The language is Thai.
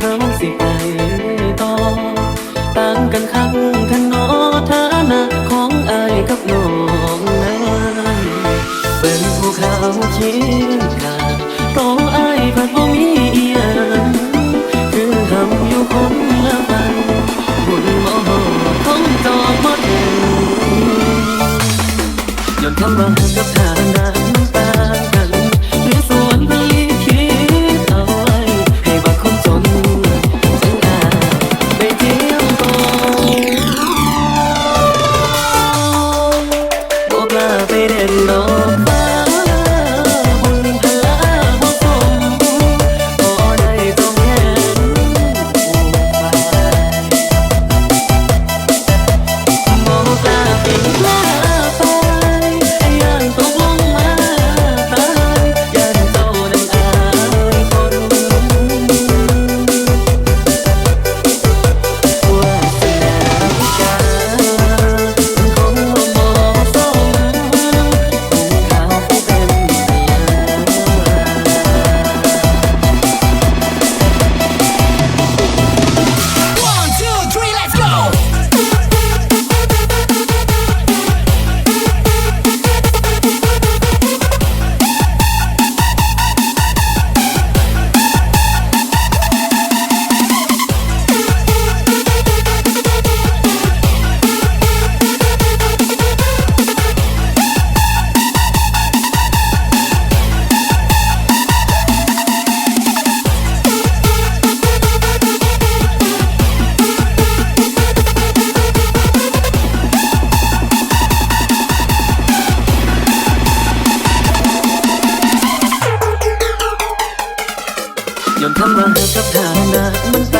เขาสิไปต่อ ต่างกันครั้งทนอฐานะของอายกับน้องนั้นเป็นผู้เขาเคียงกันต่ออายผัดบ่มีเอียงคือทำอยู่คนละฟังบุญบ่คงจอบ่ถึงย้อนคำว่ากับทางนั้น ย้อน